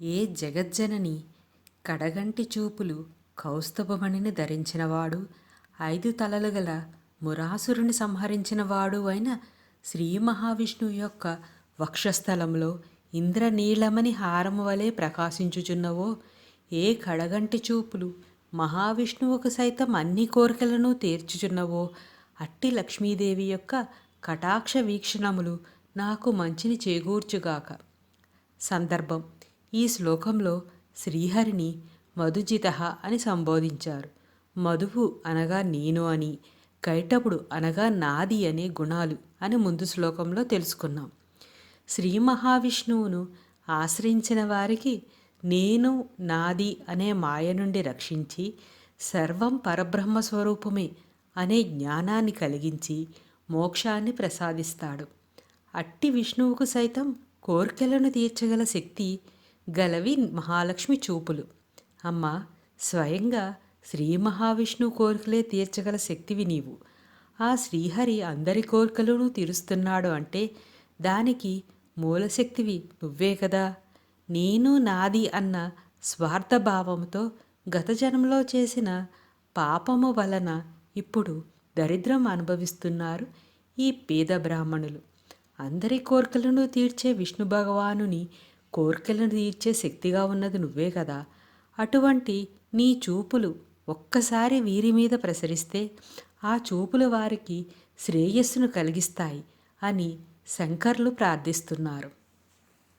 ఏ జగజ్జనని కడగంటి చూపులు కౌస్తుభమణిని ధరించినవాడు ఐదు తలలు గల మురాసురుని సంహరించినవాడు అయిన శ్రీ మహావిష్ణువు యొక్క వక్షస్థలంలో ఇంద్రనీలమణి హారము వలె ప్రకాశించుచున్నవో ఏ కడగంటి చూపులు మహావిష్ణువుకు సైతం అన్ని కోరికలను తీర్చుచున్నవో అట్టి లక్ష్మీదేవి యొక్క కటాక్ష వీక్షణములు నాకు మంచిని చేకూర్చుగాక సందర్భం ఈ శ్లోకంలో శ్రీహరిని మధుజిత అని సంబోధించారు. మధువు అనగా నేను అని కైటపుడు అనగా నాది అనే గుణాలు అని ముందు శ్లోకంలో తెలుసుకున్నాం. శ్రీ మహావిష్ణువును ఆశ్రయించిన వారికి నేను నాది అనే మాయ నుండి రక్షించి సర్వం పరబ్రహ్మ స్వరూపమే అనే జ్ఞానాన్ని కలిగించి మోక్షాన్ని ప్రసాదిస్తాడు. అట్టి విష్ణువుకు సైతం కోర్కెలను తీర్చగల శక్తి గలవి మహాలక్ష్మి చూపులు. అమ్మ స్వయంగా శ్రీ మహావిష్ణువు కోరికలే తీర్చగల శక్తివి నీవు. ఆ శ్రీహరి అందరి కోరికలను తీరుస్తున్నాడు అంటే దానికి మూలశక్తివి నువ్వే కదా. నేను నాది అన్న స్వార్థభావంతో గత జన్మలో చేసిన పాపము వలన ఇప్పుడు దరిద్రం అనుభవిస్తున్నారు ఈ పేద బ్రాహ్మణులు. అందరి కోరికలను తీర్చే విష్ణు భగవానుని కోరికలను తీర్చే శక్తిగా ఉన్నది నువ్వే కదా. అటువంటి నీ చూపులు ఒక్కసారి వీరి మీద ప్రసరిస్తే ఆ చూపులు వారికి శ్రేయస్సును కలిగిస్తాయి అని శంకర్లు ప్రార్థిస్తున్నారు.